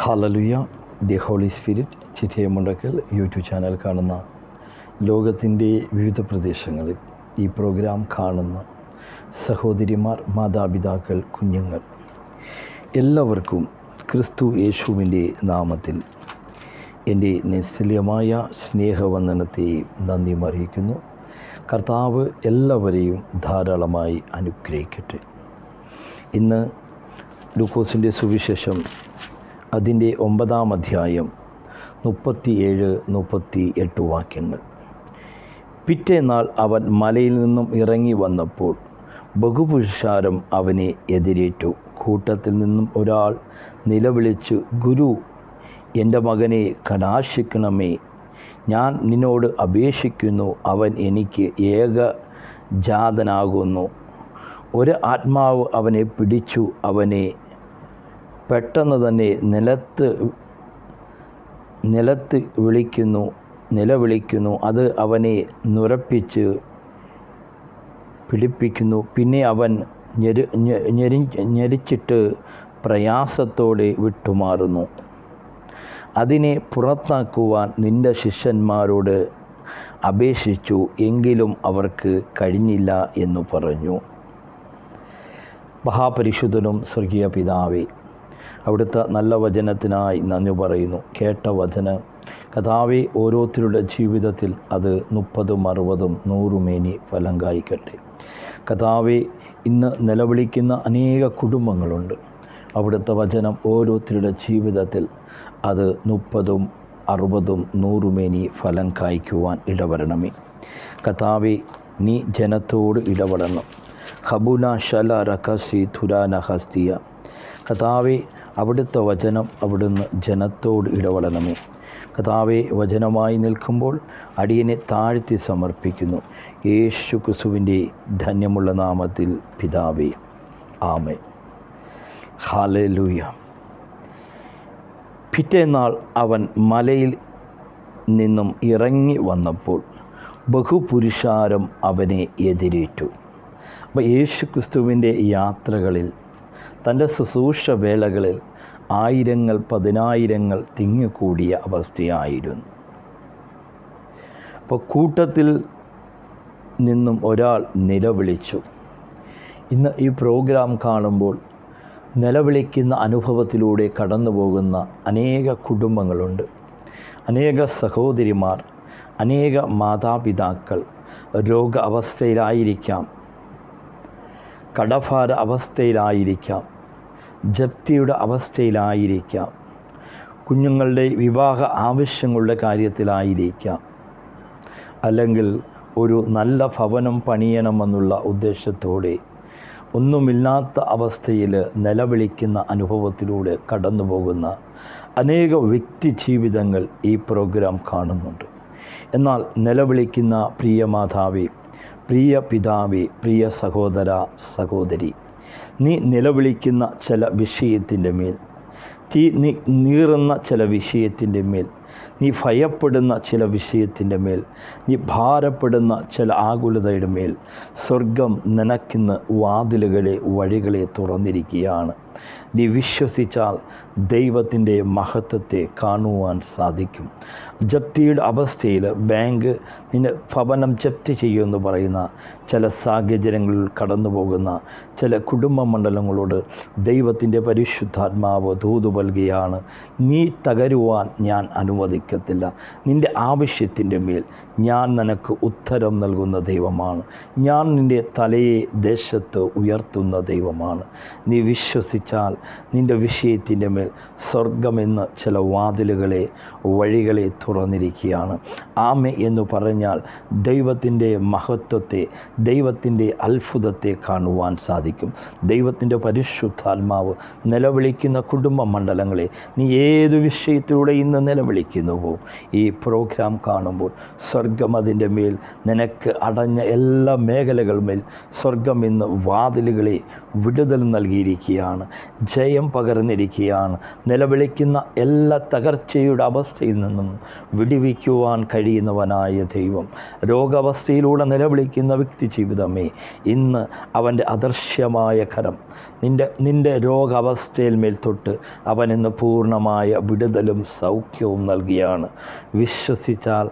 Hallelujah the holy spirit Chittayamundakkal YouTube channel കാണുന്ന ലോകത്തിന്റെ വിവിധ പ്രദേശങ്ങളിൽ ഈ പ്രോഗ്രാം കാണുന്ന സഹോദരിമാർ മാതാപിതാക്കൾ കുഞ്ഞുങ്ങൾ എല്ലാവർക്കും ക്രിസ്തു യേശുവിന്റെ നാമത്തിൽ എന്റെ നിസ്തുല്യമായ സ്നേഹവന്ദനത്തെയും നന്ദി അറിയിക്കുന്നു. കർത്താവ് എല്ലാവരെയും ധാരാളമായി അനുഗ്രഹിക്കട്ടെ. ഇന്ന് ലൂക്കോസിന്റെ സുവിശേഷം അതിന്റെ ഒമ്പതാം അധ്യായം മുപ്പത്തിയേഴ് മുപ്പത്തി എട്ട് വാക്യങ്ങൾ. പിറ്റേന്നാൾ അവൻ മലയിൽ നിന്നും ഇറങ്ങി വന്നപ്പോൾ ബഹുപുരുഷാരം അവനെ എതിരേറ്റു. കൂട്ടത്തിൽ നിന്നും ഒരാൾ നിലവിളിച്ച് ഗുരു എന്റെ മകനെ കടാശിക്കണമേ ഞാൻ നിന്നോട് അപേക്ഷിക്കുന്നു അവൻ എനിക്ക് ഏക ജാതനാകുന്നു ഒരു ആത്മാവ് അവനെ പിടിച്ചു അവനെ പെട്ടെന്ന് തന്നെ നിലത്ത് നിലത്ത് വിളിക്കുന്നു നിലവിളിക്കുന്നു അത് അവനെ നുരപ്പിച്ച് പിടിപ്പിക്കുന്നു. പിന്നെ അവൻ ഞെരു ഞെരി ഞെരിച്ചിട്ട് പ്രയാസത്തോടെ വിട്ടുമാറുന്നു. അതിനെ പുറത്താക്കുവാൻ നിന്റെ ശിഷ്യന്മാരോട് അപേക്ഷിച്ചു എങ്കിലും അവർക്ക് കഴിഞ്ഞില്ല എന്നു പറഞ്ഞു. മഹാപരിശുദ്ധനും സ്വർഗീയ പിതാവേ അവിടുത്തെ നല്ല വചനത്തിനായി നന്ദി പറയുന്നു. കേട്ട വചനം. കഥാവി ഓരോരുത്തരുടെ ജീവിതത്തിൽ അത് മുപ്പതും അറുപതും നൂറുമേനി ഫലം കായ്ക്കട്ടെ. കഥാവി ഇന്ന് നിലവിളിക്കുന്ന അനേക കുടുംബങ്ങളുണ്ട്. അവിടുത്തെ വചനം ഓരോരുത്തരുടെ ജീവിതത്തിൽ അത് മുപ്പതും അറുപതും നൂറുമേനി ഫലം കായ്ക്കുവാൻ ഇടവരണമേ. കഥാവി നീ ജനത്തോട് ഇടപെടണം. ഹബുന ശല റഖസി തുരാന ഹസ്തിയ കഥാവെ അവിടുത്തെ വചനം അവിടുന്ന് ജനത്തോട് ഇടപെടണമേ. കഥാവെ വചനമായി നിൽക്കുമ്പോൾ അടിയനെ താഴ്ത്തി സമർപ്പിക്കുന്നു. യേശു ക്രിസുവിന്റെ ധന്യമുള്ള നാമത്തിൽ പിതാവേ ആമേ ഹാലലൂയ പിറ്റേന്നാൾ അവൻ മലയിൽ നിന്നും ഇറങ്ങി വന്നപ്പോൾ ബഹുപുരുഷാരം അവനെ എതിരേറ്റു. അപ്പോൾ യേശു ക്രിസ്തുവിന്റെ യാത്രകളിൽ തന്റെ ശുശ്രൂഷ വേളകളിൽ ആയിരങ്ങൾ പതിനായിരങ്ങൾ തിങ്ങിക്കൂടിയ അവസ്ഥയായിരുന്നു. അപ്പോൾ കൂട്ടത്തിൽ നിന്നും ഒരാൾ നിലവിളിച്ചു. ഇന്ന് ഈ പ്രോഗ്രാം കാണുമ്പോൾ നിലവിളിക്കുന്ന അനുഭവത്തിലൂടെ കടന്നു പോകുന്ന അനേക കുടുംബങ്ങളുണ്ട്. അനേക സഹോദരിമാർ അനേക മാതാപിതാക്കൾ രോഗ അവസ്ഥയിലായിരിക്കാം. കടഭാര അവസ്ഥയിലായിരിക്കാം. ജപ്തിയുടെ അവസ്ഥയിലായിരിക്കാം. കുഞ്ഞുങ്ങളുടെ വിവാഹ ആവശ്യങ്ങളുടെ കാര്യത്തിലായിരിക്കാം. അല്ലെങ്കിൽ ഒരു നല്ല ഭവനം പണിയണമെന്നുള്ള ഉദ്ദേശത്തോടെ ഒന്നുമില്ലാത്ത അവസ്ഥയിൽ നിലവിളിക്കുന്ന അനുഭവത്തിലൂടെ കടന്നു പോകുന്ന അനേക വ്യക്തി ജീവിതങ്ങൾ ഈ പ്രോഗ്രാം കാണുന്നുണ്ട്. എന്നാൽ നിലവിളിക്കുന്ന പ്രിയ മാതാവേ പ്രിയ പിതാവേ പ്രിയ സഹോദര സഹോദരി നീ നിലവിളിക്കുന്ന ചില വിഷയത്തിന്റെ മേൽ തീ നീറുന്ന ചില വിഷയത്തിന്റെ മേൽ നീ ഭയപ്പെടുന്ന ചില വിഷയത്തിന്റെ മേൽ നീ ഭാരപ്പെടുന്ന ചില ആകുലതയുടെ മേൽ സ്വർഗം നിനക്കിന്ന് വാതിലുകളെ വഴികളെ തുറന്നിരിക്കുകയാണ്. നീ വിശ്വസിച്ചാൽ ദൈവത്തിന്റെ മഹത്വത്തെ കാണുവാൻ സാധിക്കും. ജപ്തിയുടെ അവസ്ഥയിൽ ബാങ്ക് നിന്നെ ഭവനം ജപ്തി ചെയ്യുമെന്ന് പറയുന്ന ചില സാഹചര്യങ്ങളിൽ കടന്നു പോകുന്ന ചില കുടുംബ മണ്ഡലങ്ങളോട് ദൈവത്തിന്റെ പരിശുദ്ധാത്മാവ് തൂതു നീ തകരുവാൻ ഞാൻ അനുവദിക്കത്തില്ല നിന്റെ ആവശ്യത്തിന്റെ മേൽ ഞാൻ നിനക്ക് ഉത്തരം നൽകുന്ന ദൈവമാണ്. ഞാൻ നിന്റെ തലയെ ദേശത്ത് ഉയർത്തുന്ന ദൈവമാണ്. നീ വിശ്വസിച്ചാൽ നിന്റെ വിഷയത്തിന്റെ മേൽ സ്വർഗമെന്ന ചില വാതിലുകളെ വഴികളെ തുറന്നിരിക്കുകയാണ്. ആമ എന്ന് പറഞ്ഞാൽ ദൈവത്തിന്റെ മഹത്വത്തെ ദൈവത്തിന്റെ അത്ഭുതത്തെ കാണുവാൻ സാധിക്കും. ദൈവത്തിന്റെ പരിശുദ്ധാത്മാവ് നിലവിളിക്കുന്ന കുടുംബ മണ്ഡലങ്ങളെ നീ ഏത് വിഷയത്തിലൂടെ ഇന്ന് നിലവിളിക്കുന്നുവോ ഈ പ്രോഗ്രാം കാണുമ്പോൾ സ്വർഗം അതിന്റെ മേൽ നിനക്ക് അടഞ്ഞ എല്ലാ മേഖലകളുമേൽ സ്വർഗം ഇന്ന് വാതിലുകളെ വിടുതൽ നൽകിയിരിക്കുകയാണ് ജയം പകർന്നിരിക്കുകയാണ്. നിലവിളിക്കുന്ന എല്ലാ തകർച്ചയുടെ അവസ്ഥയിൽ നിന്നും വിടിവിക്കുവാൻ കഴിയുന്നവനായ ദൈവം. രോഗാവസ്ഥയിലൂടെ നിലവിളിക്കുന്ന വ്യക്തി ജീവിതമേ ഇന്ന് അവന്റെ അദൃശ്യമായ കരം നിന്റെ നിന്റെ രോഗാവസ്ഥയിൽ മേൽ തൊട്ട് അവൻ ഇന്ന് പൂർണമായ വിടുതലും സൗഖ്യവും നൽകിയാണ് വിശ്വസിച്ചാൽ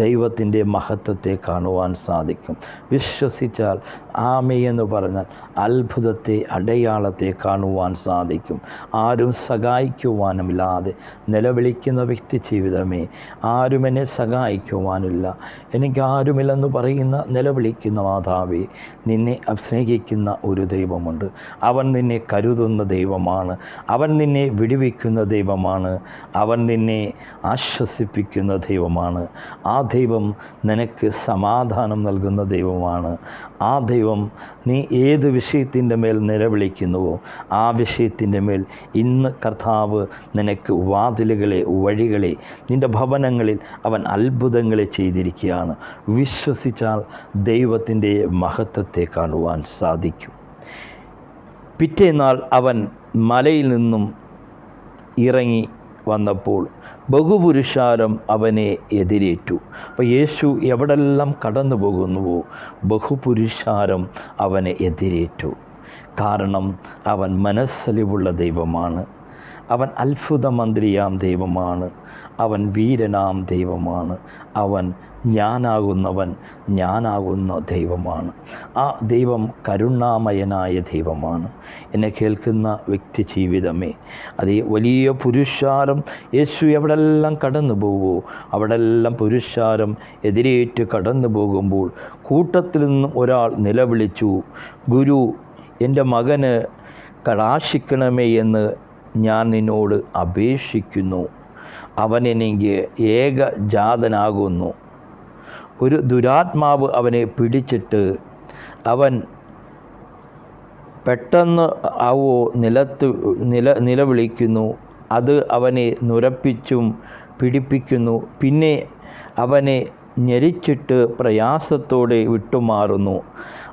ദൈവത്തിന്റെ മഹത്വത്തെ കാണുവാൻ സാധിക്കും. വിശ്വസിച്ചാൽ ആമയെന്ന് പറഞ്ഞാൽ അത്ഭുതത്തെ അടയാളത്തെ കാണുവാൻ സാധിക്കും. ആരും സഹായിക്കുവാനുമില്ലാതെ നിലവിളിക്കുന്ന വ്യക്തി ജീവിതമേ ആരും എന്നെ സഹായിക്കുവാനില്ല. എനിക്ക് ആരുമില്ലെന്ന് പറയുന്ന നിലവിളിക്കുന്ന മാതാവേ നിന്നെ സ്നേഹിക്കുന്ന ഒരു ദൈവമുണ്ട്. അവൻ നിന്നെ കരുതുന്ന ദൈവമാണ്. അവൻ നിന്നെ വിടുവിക്കുന്ന ദൈവമാണ്. അവൻ നിന്നെ ആശ്വസിപ്പിക്കുന്ന ദൈവമാണ്. ആ ദൈവം നിനക്ക് സമാധാനം നൽകുന്ന ദൈവമാണ്. ആ ദൈവം നീ ഏത് വിഷയത്തിന്റെ മേൽ നിലവിളിക്കുന്നുവോ ആ വിഷയത്തിന്റെ മേൽ ഇന്ന് കർത്താവ് നിനക്ക് വാതിലുകളെ വഴികളെ നിന്റെ ഭവനങ്ങളിൽ അവൻ അത്ഭുതങ്ങളെ ചെയ്തിരിക്കുകയാണ്. വിശ്വസിച്ചാൽ ദൈവത്തിന്റെ മഹത്വത്തെ കാണുവാൻ സാധിക്കും. പിറ്റേന്നാൾ അവൻ മലയിൽ നിന്നും ഇറങ്ങി വന്നപ്പോൾ ബഹുപുരുഷാരം അവനെ എതിരേറ്റു. അപ്പോൾ യേശു എവിടെല്ലാം കടന്നു പോകുന്നുവോ ബഹുപുരുഷാരം അവനെ എതിരേറ്റു. കാരണം അവൻ മനസ്സലിവുള്ള ദൈവമാണ്. അവൻ അത്ഭുത മന്ത്രിയാം ദൈവമാണ്. അവൻ വീരനാം ദൈവമാണ്. അവൻ ഞാനാകുന്നവൻ ഞാനാകുന്ന ദൈവമാണ്. ആ ദൈവം കരുണാമയനായ ദൈവമാണ്. എന്നെ കേൾക്കുന്ന വ്യക്തി ജീവിതമേ അത് വലിയ പുരുഷാരം യേശു എവിടെല്ലാം കടന്നു പോകുമോ അവിടെല്ലാം പുരുഷാരം എതിരേറ്റ് കടന്നു പോകുമ്പോൾ കൂട്ടത്തിൽ നിന്നും ഒരാൾ നിലവിളിച്ചു ഗുരു എന്റെ മകന് കടാശിക്കണമേ എന്ന് ഞാൻ നിന്നോട് അപേക്ഷിക്കുന്നു. അവൻ എനിക്ക് ഏകജാതനാകുന്നു. ഒരു ദുരാത്മാവ് അവനെ പിടിച്ചിട്ട് അവൻ പെട്ടെന്ന് ആവോ നിലത്ത് നില നിലവിളിക്കുന്നു. അത് അവനെ നുരപ്പിച്ചും പിടിപ്പിക്കുന്നു. പിന്നെ അവനെ ഞെരിച്ചിട്ട് പ്രയാസത്തോടെ വിട്ടുമാറുന്നു.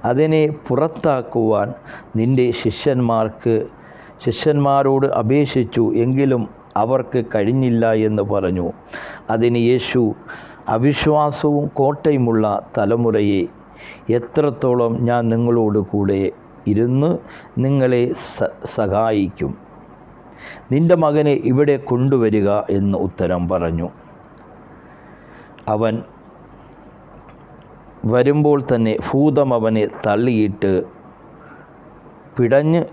അതിനെ പുറത്താക്കുവാൻ നിന്റെ ശിഷ്യന്മാർക്ക് ശിഷ്യന്മാരോട് അപേക്ഷിച്ചു എങ്കിലും അവർക്ക് കഴിഞ്ഞില്ല എന്ന് പറഞ്ഞു. അതിന് യേശു അവിശ്വാസവും കോട്ടയുമുള്ള തലമുറയെ എത്രത്തോളം ഞാൻ നിങ്ങളോട് കൂടെ ഇരുന്ന് നിങ്ങളെ സഹായിക്കും? നിന്റെ മകനെ ഇവിടെ കൊണ്ടുവരിക എന്ന് ഉത്തരം പറഞ്ഞു. അവൻ വരുമ്പോൾ തന്നെ ഭൂതം അവനെ തള്ളിയിട്ട് പിടഞ്ഞ്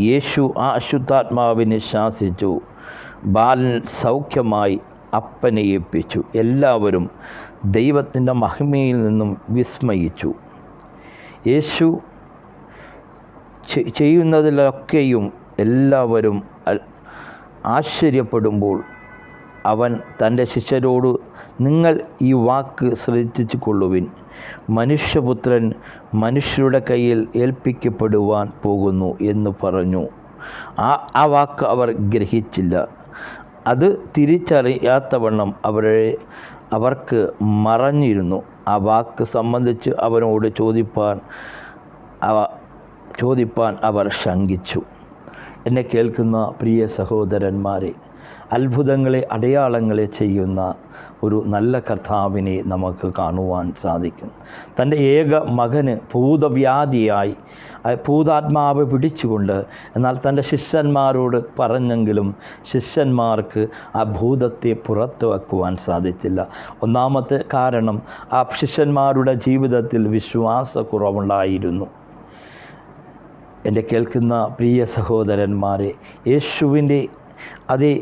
യേശു ആ അശുദ്ധാത്മാവിനെ ശാസിച്ചു. ബാലൻ സൗഖ്യമായി അപ്പനെ ഏൽപ്പിച്ചു. എല്ലാവരും ദൈവത്തിന്റെ മഹിമയിൽ നിന്നും വിസ്മയിച്ചു. യേശു ചെയ്യുന്നതിലൊക്കെയും എല്ലാവരും ആശ്ചര്യപ്പെടുമ്പോൾ അവൻ തന്റെ ശിഷ്യരോട് നിങ്ങൾ ഈ വാക്ക് ശ്രദ്ധിച്ചു കൊള്ളുവിൻ മനുഷ്യപുത്രൻ മനുഷ്യരുടെ കയ്യിൽ ഏൽപ്പിക്കപ്പെടുവാൻ പോകുന്നു എന്ന് പറഞ്ഞു. ആ ആ വാക്ക് അവർ ഗ്രഹിച്ചില്ല. അത് തിരിച്ചറിയാത്തവണ്ണം അവരെ അവർക്ക് മറഞ്ഞിരുന്നു. ആ വാക്ക് സംബന്ധിച്ച് അവനോട് ചോദിപ്പാൻ ചോദിപ്പാൻ അവർ ശങ്കിച്ചു. എന്നെ കേൾക്കുന്ന പ്രിയ സഹോദരന്മാരെ അത്ഭുതങ്ങളെ അടയാളങ്ങളെ ചെയ്യുന്ന ഒരു നല്ല കർത്താവിനെ നമുക്ക് കാണുവാൻ സാധിക്കും. തന്റെ ഏക മകന് ഭൂതവ്യാധിയായി ഭൂതാത്മാവ് പിടിച്ചുകൊണ്ട് എന്നാൽ തന്റെ ശിഷ്യന്മാരോട് പറഞ്ഞെങ്കിലും ശിഷ്യന്മാർക്ക് ആ ഭൂതത്തെ പുറത്തു വയ്ക്കുവാൻ സാധിച്ചില്ല. ഒന്നാമത്തെ കാരണം ആ ശിഷ്യന്മാരുടെ ജീവിതത്തിൽ വിശ്വാസക്കുറവുണ്ടായിരുന്നു. എന്റെ കേൾക്കുന്ന പ്രിയ സഹോദരന്മാരെ യേശുവിന്റെ അതേ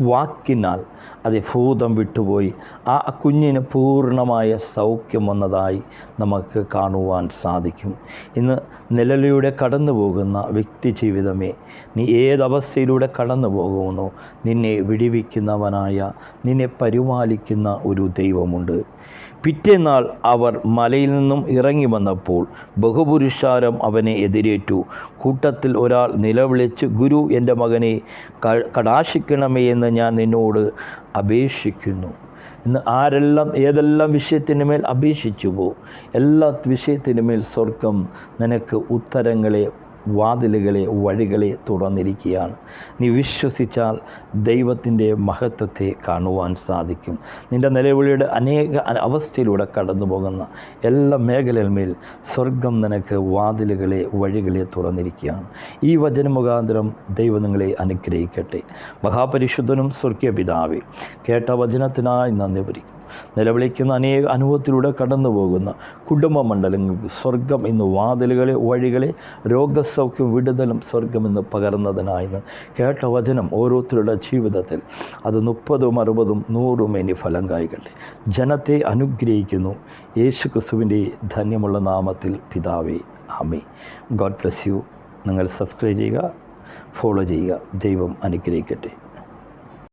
വാക്കിനാൽ അത് ഭൂതം വിട്ടുപോയി. ആ കുഞ്ഞിന് പൂർണമായ സൗഖ്യം വന്നതായി നമുക്ക് കാണുവാൻ സാധിക്കും. ഇന്ന് നിലവിലൂടെ കടന്നു പോകുന്ന വ്യക്തി ജീവിതമേ നീ ഏതവസ്ഥയിലൂടെ കടന്നു പോകുന്നു നിന്നെ വിടിവിക്കുന്നവനായ നിന്നെ പരിപാലിക്കുന്ന ഒരു ദൈവമുണ്ട്. പിറ്റേന്നാൾ അവർ മലയിൽ നിന്നും ഇറങ്ങി വന്നപ്പോൾ ബഹുപുരുഷാരം അവനെ എതിരേറ്റു. കൂട്ടത്തിൽ ഒരാൾ നിലവിളിച്ച് ഗുരു എന്റെ മകനെ കടാശിക്കണമേ എന്ന് ഞാൻ നിന്നോട് അപേക്ഷിക്കുന്നു. ഇന്ന് ആരെല്ലാം ഏതെല്ലാം വിഷയത്തിന് മേൽ അപേക്ഷിച്ചുവോ എല്ലാ വിഷയത്തിനുമേൽ സ്വർഗം നിനക്ക് ഉത്തരങ്ങളെ വാതിലുകളെ വഴികളെ തുറന്നിരിക്കുകയാണ്. നീ വിശ്വസിച്ചാൽ ദൈവത്തിന്റെ മഹത്വത്തെ കാണുവാൻ സാധിക്കും. നിന്റെ നിലവിളിയുടെ അനേക അവസ്ഥയിലൂടെ കടന്നു പോകുന്ന എല്ലാ മേഖലയിൽമേൽ സ്വർഗം നിനക്ക് വാതിലുകളെ വഴികളെ തുറന്നിരിക്കുകയാണ്. ഈ വചന മുഖാന്തരം ദൈവം നിങ്ങളെ അനുഗ്രഹിക്കട്ടെ. മഹാപരിശുദ്ധനും സ്വർഗീയ പിതാവേ കേട്ട വചനത്തിനായി നന്ദി നിലവിളിക്കുന്ന അനേക അനുഭവത്തിലൂടെ കടന്നു പോകുന്ന കുടുംബ മണ്ഡലങ്ങൾ സ്വർഗം ഇന്ന് വാതിലുകളെ വഴികളെ രോഗസൗഖ്യം വിടുതലും സ്വർഗം ഇന്ന് പകർന്നതിനായി കേട്ട വചനം ഓരോരുത്തരുടെ ജീവിതത്തിൽ. അത് മുപ്പതും അറുപതും നൂറും ഇനി ഫലം കായ്കട്ടെ ജനത്തെ അനുഗ്രഹിക്കുന്നു. യേശു ക്രിസ്തുവിന്റെ ധന്യമുള്ള നാമത്തിൽ പിതാവേ ആമേ ഗോഡ് ബ്ലെസ് യു. നിങ്ങൾ സബ്സ്ക്രൈബ് ചെയ്യുക ഫോളോ ചെയ്യുക. ദൈവം അനുഗ്രഹിക്കട്ടെ.